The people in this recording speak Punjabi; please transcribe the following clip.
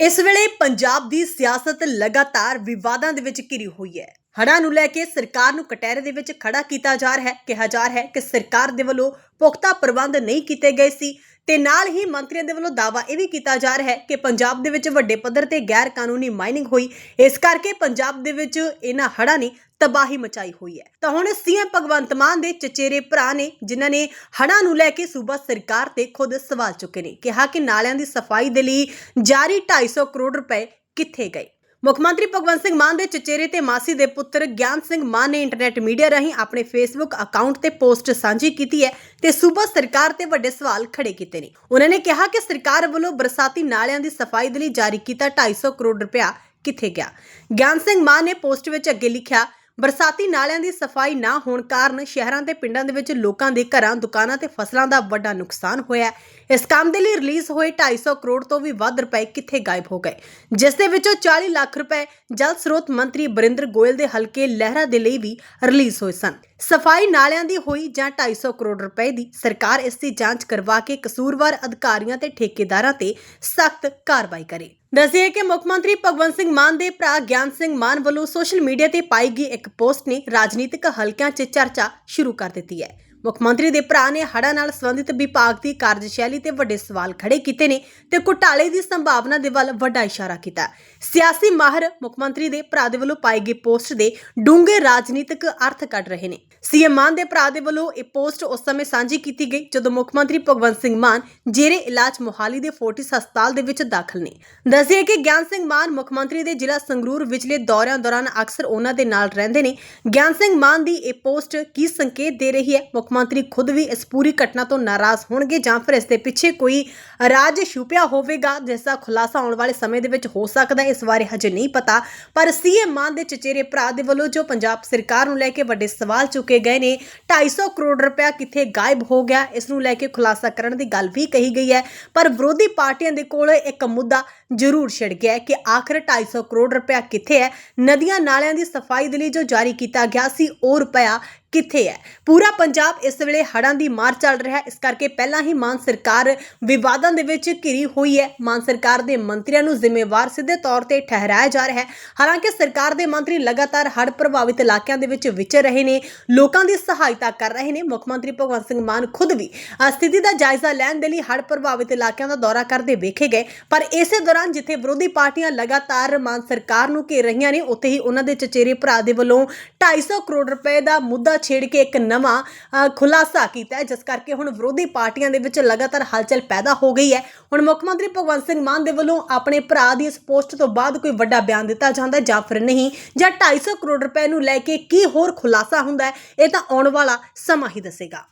ਇਸ ਵੇਲੇ ਪੰਜਾਬ ਦੀ ਸਿਆਸਤ ਲਗਾਤਾਰ ਵਿਵਾਦਾਂ ਦੇ ਵਿੱਚ ਘਿਰੀ ਹੋਈ ਹੈ। ਹੜ੍ਹਾਂ ਨੂੰ ਲੈ ਕੇ ਸਰਕਾਰ ਨੂੰ ਕਟਹਿਰੇ ਦੇ ਵਿੱਚ ਖੜਾ ਕੀਤਾ ਜਾ ਰਿਹਾ ਹੈ। ਕਿਹਾ ਜਾ ਰਿਹਾ ਹੈ ਕਿ ਸਰਕਾਰ ਦੇ ਵੱਲੋਂ ਪੁਖਤਾ ਪ੍ਰਬੰਧ ਨਹੀਂ ਕੀਤੇ ਗਏ ਸੀ। ਤੇ ਨਾਲ ਹੀ ਮੰਤਰੀਆਂ ਦੇ ਵੱਲੋਂ ਦਾਅਵਾ ਇਹ ਵੀ ਕੀਤਾ ਜਾ ਰਿਹਾ ਹੈ ਕਿ ਪੰਜਾਬ ਦੇ ਵਿੱਚ ਵੱਡੇ ਪੱਧਰ ਤੇ ਗੈਰ ਕਾਨੂੰਨੀ ਮਾਈਨਿੰਗ ਹੋਈ। ਇਸ ਕਰਕੇ ਪੰਜਾਬ ਦੇ ਵਿੱਚ ਇਹਨਾਂ ਹੜ੍ਹਾਂ ਨੇ ਤਬਾਹੀ ਮਚਾਈ ਹੋਈ ਹੈ। ਤਾਂ ਹੁਣ ਸੀਐਮ ਭਗਵੰਤ ਮਾਨ ਦੇ ਚਚੇਰੇ ਭਰਾ ਨੇ, ਜਿਨ੍ਹਾਂ ਨੇ ਹੜ੍ਹਾਂ ਨੂੰ ਲੈ ਕੇ ਸੂਬਾ ਸਰਕਾਰ ਤੇ ਖੁਦ ਸਵਾਲ ਚੁੱਕੇ ਨੇ, ਕਿਹਾ ਕਿ ਨਾਲਿਆਂ ਦੀ ਸਫ਼ਾਈ ਦੇ ਲਈ ਜਾਰੀ 250 ਕਰੋੜ ਰੁਪਏ ਕਿੱਥੇ ਗਏ। ਮੁੱਖ ਮੰਤਰੀ ਭਗਵੰਤ ਸਿੰਘ ਮਾਨ ਦੇ ਚਚੇਰੇ ਤੇ ਮਾਸੀ ਦੇ ਪੁੱਤਰ ਗਿਆਨ ਸਿੰਘ ਮਾਨ ਨੇ ਇੰਟਰਨੈਟ ਮੀਡੀਆ ਰਾਹੀਂ ਆਪਣੇ ਫੇਸਬੁੱਕ ਅਕਾਊਂਟ ਤੇ ਪੋਸਟ ਸਾਂਝੀ ਕੀਤੀ ਹੈ ਤੇ ਸੂਬਾ ਸਰਕਾਰ ਤੇ ਵੱਡੇ ਸਵਾਲ ਖੜੇ ਕੀਤੇ ਨੇ। ਉਹਨਾਂ ਨੇ ਕਿਹਾ ਕਿ ਸਰਕਾਰ ਵੱਲੋਂ ਬਰਸਾਤੀ ਨਾਲਿਆਂ ਦੀ ਸਫ਼ਾਈ ਦੇ ਲਈ ਜਾਰੀ ਕੀਤਾ 250 ਕਰੋੜ ਰੁਪਇਆ ਕਿੱਥੇ ਗਿਆ? ਗਿਆਨ ਸਿੰਘ ਮਾਨ ਨੇ ਪੋਸਟ ਵਿੱਚ ਅੱਗੇ ਲਿਖਿਆ ਬਰਸਾਤੀ ਨਾਲਿਆਂ ਦੀ ਸਫ਼ਾਈ ਨਾ ਹੋਣ ਕਾਰਨ ਸ਼ਹਿਰਾਂ ਤੇ ਪਿੰਡਾਂ ਦੇ ਵਿੱਚ ਲੋਕਾਂ ਦੇ ਘਰਾਂ, ਦੁਕਾਨਾਂ ਤੇ ਫਸਲਾਂ ਦਾ ਵੱਡਾ ਨੁਕਸਾਨ ਹੋਇਆ ਹੈ। ਇਸ ਕੰਮ ਦੇ ਲਈ ਰਿਲੀਜ਼ ਹੋਏ 250 ਕਰੋੜ ਤੋਂ ਵੀ ਵੱਧ ਰੁਪਏ ਕਿੱਥੇ ਗਾਇਬ ਹੋ ਗਏ ਜਿਸ ਦੇ ਵਿੱਚੋਂ 40 ਲੱਖ ਰੁਪਏ ਜਲ ਸਰੋਤ ਮੰਤਰੀ ਬਰਿੰਦਰ ਗੋਇਲ ਦੇ ਹਲਕੇ ਲਹਿਰਾ ਦੇ ਲਈ ਵੀ ਰਿਲੀਜ਼ ਹੋਏ ਸਨ ਸਫ਼ਾਈ ਨਾਲਿਆਂ ਦੀ ਹੋਈ ਜਾਂ 250 ਕਰੋੜ ਰੁਪਏ ਦੀ, ਸਰਕਾਰ ਇਸ ਦੀ ਜਾਂਚ ਕਰਵਾ ਕੇ ਕਸੂਰਵਾਰ ਅਧਿਕਾਰੀਆਂ ਤੇ ਠੇਕੇਦਾਰਾਂ ਤੇ ਸਖਤ ਕਾਰਵਾਈ ਕਰੇ। ਦੱਸਿਏ ਕਿ ਮੁੱਖ ਮੰਤਰੀ ਭਗਵੰਤ ਸਿੰਘ ਮਾਨ ਦੇ ਭਰਾ ਗਿਆਨ ਸਿੰਘ ਮਾਨ ਵੱਲੋਂ ਸੋਸ਼ਲ ਮੀਡੀਆ ਤੇ ਪਾਈ ਗਈ ਇੱਕ ਪੋਸਟ ਨੇ ਰਾਜਨੀਤਿਕ ਹਲਕਿਆਂ 'ਚ ਚਰਚਾ ਸ਼ੁਰੂ ਕਰ ਦਿੱਤੀ ਹੈ। ਮੁੱਖ ਮੰਤਰੀ ਦੇ ਭਰਾ ਨੇ ਹੜ੍ਹਾਂ ਨਾਲ ਸੰਬੰਧਿਤ ਵਿਭਾਗ ਦੀ ਕਾਰਜਸ਼ੈਲੀ ਤੇ ਵੱਡੇ ਸਵਾਲ ਖੜੇ ਕੀਤੇ ਨੇ ਤੇ ਘੁਟਾਲੇ ਦੀ ਸੰਭਾਵਨਾ ਦੇ ਵੱਲ ਵੱਡਾ ਇਸ਼ਾਰਾ ਕੀਤਾ। ਸਿਆਸੀ ਮਾਹਰ ਮੁੱਖ ਮੰਤਰੀ ਦੇ ਭਰਾ ਦੇ ਵੱਲੋਂ ਪਾਈ ਗਈ ਪੋਸਟ ਦੇ ਡੂੰਘੇ ਰਾਜਨੀਤਿਕ ਅਰਥ ਕੱਢ ਰਹੇ ਨੇ। ਸੀਐਮ ਮਾਨ ਦੇ ਭਰਾ ਦੇ ਵੱਲੋਂ ਇਹ ਪੋਸਟ ਉਸ ਸਮੇਂ ਸਾਂਝੀ ਕੀਤੀ ਗਈ ਜਦੋਂ ਮੁੱਖ ਮੰਤਰੀ ਭਗਵੰਤ ਸਿੰਘ ਮਾਨ ਜੇਰੇ ਇਲਾਜ ਮੋਹਾਲੀ ਦੇ ਫੋਰਟਿਸ ਹਸਪਤਾਲ ਦੇ ਵਿੱਚ ਦਾਖਲ ਨੇ। ਦੱਸਿਆ ਕਿ ਗਿਆਨ ਸਿੰਘ ਮਾਨ ਮੁੱਖ ਮੰਤਰੀ ਦੇ ਜ਼ਿਲ੍ਹਾ ਸੰਗਰੂਰ ਵਿਚਲੇ ਦੌਰਿਆਂ ਦੌਰਾਨ ਅਕਸਰ ਉਹਨਾਂ ਦੇ ਨਾਲ ਰਹਿੰਦੇ ਨੇ। ਗਿਆਨ ਸਿੰਘ ਮਾਨ ਦੀ ਇਹ ਪੋਸਟ ਕੀ ਸੰਕੇਤ ਦੇ ਰਹੀ ਹੈ? ਮੁੱਖ ਮੁੱਖ ਮੰਤਰੀ ਖੁਦ ਵੀ ਇਸ ਪੂਰੀ ਘਟਨਾ ਤੋਂ ਨਾਰਾਜ਼ ਹੋਣਗੇ ਜਾਂ ਫਿਰ ਇਸ ਦੇ ਪਿੱਛੇ ਕੋਈ ਰਾਜ ਛੁਪਿਆ ਹੋਵੇਗਾ, ਜਿਸ ਦਾ ਖੁਲਾਸਾ ਆਉਣ ਵਾਲੇ ਸਮੇਂ ਦੇ ਵਿੱਚ ਹੋ ਸਕਦਾ ਹੈ, ਇਸ ਬਾਰੇ ਹਜੇ ਨਹੀਂ ਪਤਾ। ਪਰ ਸੀਐਮ ਮਾਨ ਦੇ ਚਚੇਰੇ ਭਰਾ ਦੇ ਵੱਲੋਂ ਜੋ ਪੰਜਾਬ ਸਰਕਾਰ ਨੂੰ ਲੈ ਕੇ ਵੱਡੇ ਸਵਾਲ ਚੁੱਕੇ ਗਏ ਨੇ 250 ਕਰੋੜ ਰੁਪਇਆ ਕਿੱਥੇ ਗਾਇਬ ਹੋ ਗਿਆ, ਇਸ ਨੂੰ ਲੈ ਕੇ ਖੁਲਾਸਾ ਕਰਨ ਦੀ ਗੱਲ ਵੀ ਕਹੀ ਗਈ ਹੈ। ਪਰ ਵਿਰੋਧੀ ਪਾਰਟੀਆਂ ਦੇ ਕੋਲ ਇੱਕ ਮੁੱਦਾ ਜ਼ਰੂਰ ਛਿੜ ਗਿਆ ਹੈ ਕਿ ਆਖਰ 250 ਕਰੋੜ ਰੁਪਇਆ ਕਿੱਥੇ ਹੈ? ਨਦੀਆਂ ਨਾਲਿਆਂ ਦੀ ਸਫ਼ਾਈ ਦੇ ਲਈ ਜੋ ਜਾਰੀ ਕੀਤਾ ਗਿਆ ਸੀ, ਉਹ ਰੁਪਇਆ ਕਿੱਥੇ ਹੈ? ਪੂਰਾ ਪੰਜਾਬ ਇਸ ਵੇਲੇ ਹੜ੍ਹਾਂ ਦੀ ਮਾਰ ਚੱਲ ਰਿਹਾ ਹੈ। ਇਸ ਕਰਕੇ ਪਹਿਲਾਂ ਹੀ ਮਾਨ ਸਰਕਾਰ ਵਿਵਾਦਾਂ ਦੇ ਵਿੱਚ ਘਿਰੀ ਹੋਈ ਹੈ। ਮਾਨ ਸਰਕਾਰ ਦੇ ਮੰਤਰੀਆਂ ਨੂੰ ਜ਼ਿੰਮੇਵਾਰ ਸਿੱਧੇ ਤੌਰ ਤੇ ਠਹਿਰਾਇਆ ਜਾ ਰਿਹਾ ਹੈ। ਹਾਲਾਂਕਿ ਸਰਕਾਰ ਦੇ ਮੰਤਰੀ ਲਗਾਤਾਰ ਹੜ੍ਹ ਪ੍ਰਭਾਵਿਤ ਇਲਾਕਿਆਂ ਦੇ ਵਿੱਚ ਵਿਚਰ ਰਹੇ ਨੇ, ਲੋਕਾਂ ਦੀ ਸਹਾਇਤਾ ਕਰ ਰਹੇ ਨੇ। ਮੁੱਖ ਮੰਤਰੀ ਭਗਵੰਤ ਸਿੰਘ ਮਾਨ ਖੁਦ ਵੀ ਸਥਿਤੀ ਦਾ ਜਾਇਜ਼ਾ ਲੈਣ ਦੇ ਲਈ ਹੜ੍ਹ ਪ੍ਰਭਾਵਿਤ ਇਲਾਕਿਆਂ ਦਾ ਦੌਰਾ ਕਰਦੇ ਵੇਖੇ ਗਏ। ਪਰ ਇਸੇ ਦੌਰਾਨ ਜਿੱਥੇ ਵਿਰੋਧੀ ਪਾਰਟੀਆਂ ਲਗਾਤਾਰ ਮਾਨ ਸਰਕਾਰ ਨੂੰ ਘੇਰ ਰਹੀਆਂ ਨੇ, ਉੱਥੇ ਹੀ ਉਹਨਾਂ ਦੇ ਚਚੇਰੇ ਭਰਾ ਦੇ ਵੱਲੋਂ 250 ਕਰੋੜ ਰੁਪਏ ਦਾ ਮੁੱਦਾ ਛੇੜ ਕੇ ਇੱਕ ਨਵਾਂ ਖੁਲਾਸਾ ਕੀਤਾ ਹੈ, ਜਿਸ ਕਰਕੇ ਹੁਣ ਵਿਰੋਧੀ ਪਾਰਟੀਆਂ ਦੇ ਵਿੱਚ ਲਗਾਤਾਰ ਹਲਚਲ ਪੈਦਾ ਹੋ ਗਈ ਹੈ। ਹੁਣ ਮੁੱਖ ਮੰਤਰੀ ਭਗਵੰਤ ਸਿੰਘ ਮਾਨ ਦੇ ਵੱਲੋਂ ਆਪਣੇ ਭਰਾ ਦੀ ਇਸ ਪੋਸਟ ਤੋਂ ਬਾਅਦ ਕੋਈ ਵੱਡਾ ਬਿਆਨ ਦਿੱਤਾ ਜਾਂਦਾ ਜਾਂ ਫਿਰ ਨਹੀਂ? ਜਾਂ 250 ਕਰੋੜ ਰੁਪਏ ਨੂੰ ਲੈ ਕੇ ਕੀ ਹੋਰ ਖੁਲਾਸਾ ਹੁੰਦਾ ਹੈ? ਇਹ ਤਾਂ ਆਉਣ ਵਾਲਾ ਸਮਾਂ ਹੀ ਦੱਸੇਗਾ।